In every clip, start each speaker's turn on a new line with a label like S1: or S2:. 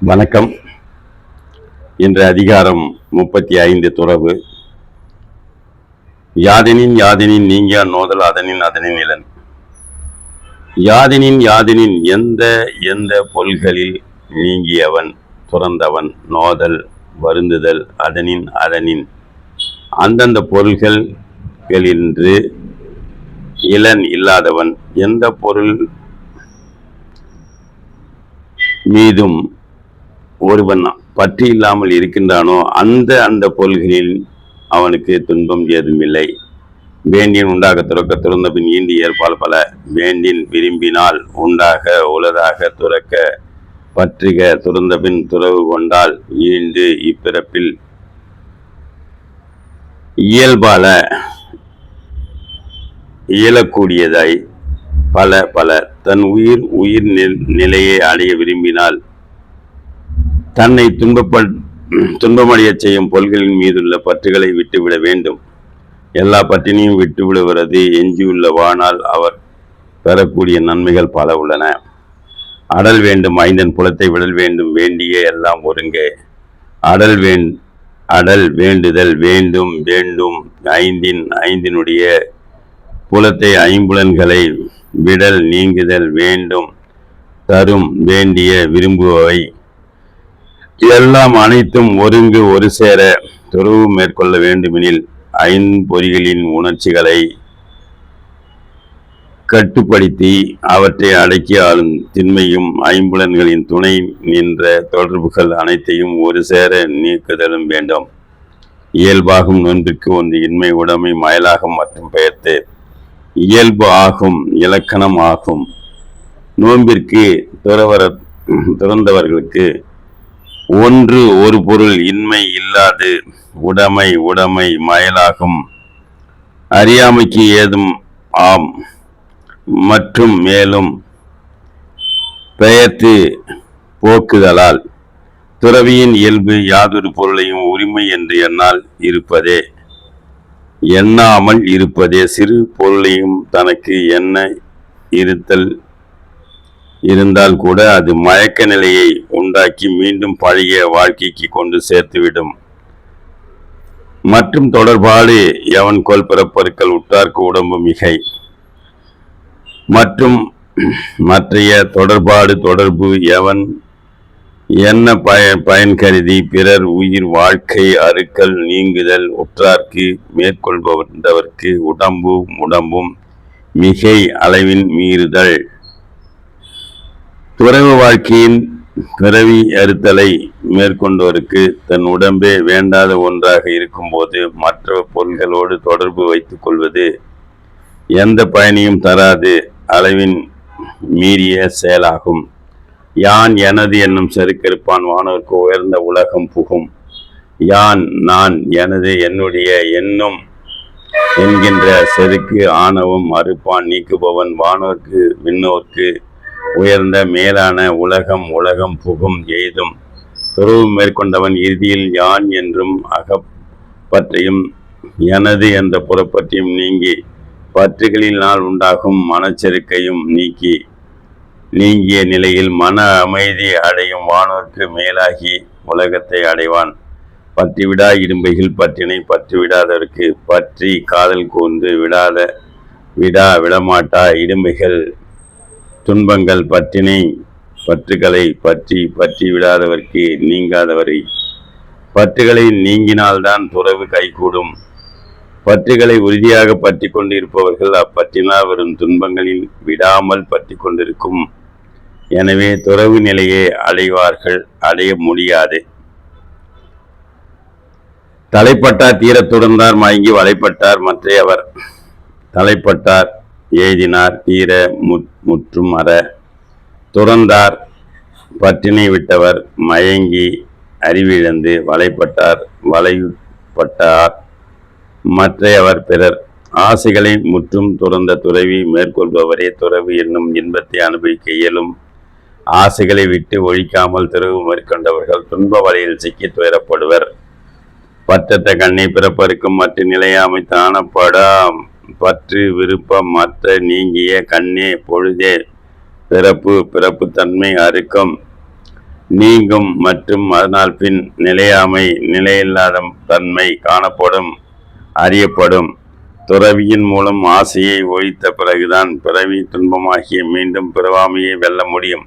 S1: வணக்கம். இன்று அதிகாரம் முப்பத்தி ஐந்து துறவு யாதெனின் யாதெனின் நீங்கியா நோதல் அதனின் அதனின் இளன் யாதெனின் யாதெனின் எந்த எந்த பொருள்களில் நீங்கியவன் துறந்தவன் நோதல் வருந்துதல் அதனின் அதனின். அந்தந்த பொருள்களின்று இளன் இல்லாதவன் எந்த பொருள் மீதும் ஒருவன் பற்றி இல்லாமல் இருக்கின்றானோ அந்த அந்த பொருள்களில் அவனுக்கு துன்பம் ஏதுமில்லை. வேண்டின் உண்டாக துறக்க துறந்த பின் ஈண்டி ஏற்பால் பல. வேண்டின் விரும்பினால் உண்டாக உளதாக துறக்க. பற்றுக துறந்த பின் துறவு கொண்டால் ஈண்டு இப்பிறப்பில். இயல்பால இயலக்கூடியதாய் பல பல தன் உயிர் உயிர் நில்- நிலையை அடைய விரும்பினால் தன்னை துன்பப்பட் துன்பமடைய செய்யும் பொருள்களின் மீதுள்ள பற்றுகளை விட்டுவிட வேண்டும். எல்லா பற்றினையும் விட்டுவிடுகிறது எஞ்சியுள்ள வாழ்நாள் அவர் பெறக்கூடிய நன்மைகள் பல உள்ளன. அடல் வேண்டும் ஐந்தன் புலத்தை விடல் வேண்டும் வேண்டிய எல்லாம் ஒருங்கே. அடல் வேண் அடல் வேண்டுதல் வேண்டும் வேண்டும். ஐந்தின் ஐந்தினுடைய புலத்தை ஐம்புலன்களை விடல் நீங்குதல் வேண்டும். தரும் வேண்டிய விரும்புபவை எல்லாம் அனைத்தும் ஒருங்கு ஒரு சேர துறவு மேற்கொள்ள வேண்டுமெனில் ஐம்பொறிகளின் உணர்ச்சிகளை கட்டுப்படுத்தி அவற்றை அடக்கி ஆளும் திண்மையும் ஐம்புலன்களின் துணை நின்ற தொடர்புகள் அனைத்தையும் ஒரு சேர நீக்குதலும் வேண்டும். இயல்பாகும் நொன்றுக்கு ஒன்று இன்மை உடைமை மயலாகும் மற்றும் பெயர்த்து இயல்பு ஆகும் இலக்கணம் ஆகும். நோன்பிற்கு துறவர துறந்தவர்களுக்கு ஒன்று ஒரு பொருள் இன்மை இல்லாது உடைமை உடைமை மயலாகும். அறியாமைக்கு ஏதும் ஆம் மற்றும் மேலும் பெயர்த்து போக்குதலால். துறவியின் இயல்பு யாதொரு பொருளையும் உரிமை என்று எண்ணால் இருப்பதே. எண்ணாமல் இருப்பதே சிறு பொருளையும் தனக்கு எண்ண இருத்தல் இருந்தால் கூட அது மயக்க நிலையை உண்டாக்கி மீண்டும் பழைய வாழ்க்கைக்கு கொண்டு சேர்த்துவிடும். மற்றும் தொடர்பாடு எவன் கோல் பிறப்பருக்கள் உற்றார்க்கு உடம்பு மிகை. மற்றும் மற்றைய தொடர்பாடு தொடர்பு எவன் என்ன பய பயன் கருதி பிறர் உயிர் வாழ்க்கை அறுக்கல் நீங்குதல் உற்றார்க்கு மேற்கொள்பவர்க்கு உடம்பு உடம்பும் மிகை அளவின் மீறுதல். துறவு வாழ்க்கையின் பிறவி அறுத்தலை மேற்கொண்டோருக்கு தன் உடம்பே வேண்டாத ஒன்றாக இருக்கும்போது மற்ற பொருள்களோடு தொடர்பு வைத்துக் கொள்வது எந்த பயனையும் தராது. அளவின் மீறிய செயலாகும். யான் எனது என்னும் செருக்கெடுப்பான் வானோருக்கு உயர்ந்த உலகம் புகும். யான் நான் எனது என்னுடைய என்னும் என்கின்ற செருக்கு ஆணவம் அறுப்பான் நீக்குபவன் வானோர்க்கு விண்ணோர்க்கு உயர்ந்த மேலான உலகம் உலகம் புகும் எய்தும். துறவு மேற்கொண்டவன் இறுதியில் யான் என்றும் அகப்பற்றையும் எனது என்ற புறப்பற்றையும் நீங்கி பற்றுகளில் நாள் உண்டாகும் மனச்செருக்கையும் நீக்கி நீங்கிய நிலையில் மன அமைதி அடையும் வானோர்க்கு மேலாகி உலகத்தை அடைவான். பற்றிவிடா இடும்பையில் பற்றினை பற்றி விடாதவர்க்கு பற்றி காதல் கூர்ந்து விடாத விடா விடமாட்டா இடும்பைகள் துன்பங்கள் பற்றினை பற்றுகளை பற்றி பற்றி விடாதவர்க்கு நீங்காதவரை. பற்றுகளை நீங்கினால்தான் துறவு கைகூடும். பற்றுகளை உறுதியாக பற்றி கொண்டிருப்பவர்கள் அப்பற்றினால் வரும் துன்பங்களில் விடாமல் பற்றி கொண்டிருக்கும். எனவே துறவு நிலையை அடைவார்கள் அடைய முடியாது. தலைப்பட்டார் தீரத் தான் மயங்கி வலைப்பட்டார் மற்றையவர் தலைப்பட்டார் எய்தினார் தீர முத்- முற்றும் அற. துறந்தார் பற்றினை விட்டவர் மயங்கி அறிவிழந்து வலைப்பட்டார் வலைப்பட்டார். மற்றையவர் பிறர். ஆசைகளை முற்றும் துறந்த துறவி மேற்கொள்பவரே துறவு என்னும் இன்பத்தை அனுபவிக்க இயலும். ஆசைகளை விட்டு ஒழிக்காமல் திறவு மேற்கொண்டவர்கள் துன்ப வலையில் சிக்கி துயரப்படுவர். பற்றற்ற கண்ணை பிறப்பருக்கும் மற்ற நிலையாமை தானப்படாம். பற்று விருப்பம் மற்ற நீங்கிய கண்ணே பொழுதே. பிறப்பு பிறப்பு தன்மை அறுக்கம். நீங்கும் மற்றும் அதனால் பின் நிலையாமை நிலையில்லாத தன்மை காணப்படும் அறியப்படும். துறவியின் மூலம் ஆசையை ஒழித்த பிறகுதான் பிறவி துன்பமாகிய மீண்டும் பிறவாமையை வெல்ல முடியும்.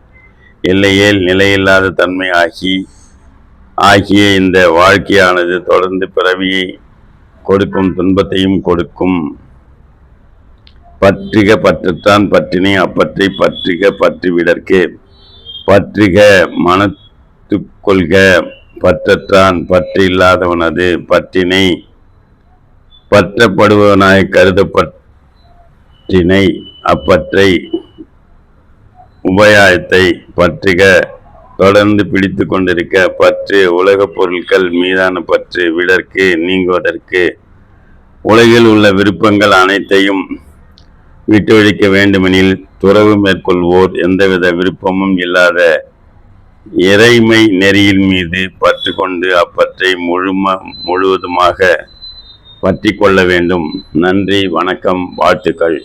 S1: இல்லையேல் நிலையில்லாத தன்மை ஆகி ஆகிய இந்த வாழ்க்கையானது தொடர்ந்து பிறவியை கொடுக்கும் துன்பத்தையும் கொடுக்கும். பற்றிக பற்றத்தான் பற்றினை அப்பற்றை பற்றிக பற்றி விடற்கு பற்றிக மனத்து கொள்க பற்றத்தான் பற்று இல்லாதவனது பற்றினை. பற்றப்படுபவனாய் கருதப்பற்றினை அப்பற்றை உபயாயத்தை பற்றிக. தொடர்ந்து பிடித்து கொண்டிருக்க பற்று உலகப் பொருட்கள் மீதான பற்று விடற்கு நீங்குவதற்கு. உலகில் உள்ள விருப்பங்கள் அனைத்தையும் விட்டொழிக்க வேண்டுமெனில் துறவு மேற்கொள்வோர் எந்தவித விருப்பமும் இல்லாத இறைமை நெறியின் மீது பற்று கொண்டு அப்பற்றை முழும முழுவதுமாக பற்றி கொள்ள வேண்டும். நன்றி வணக்கம் வாழ்த்துக்கள்.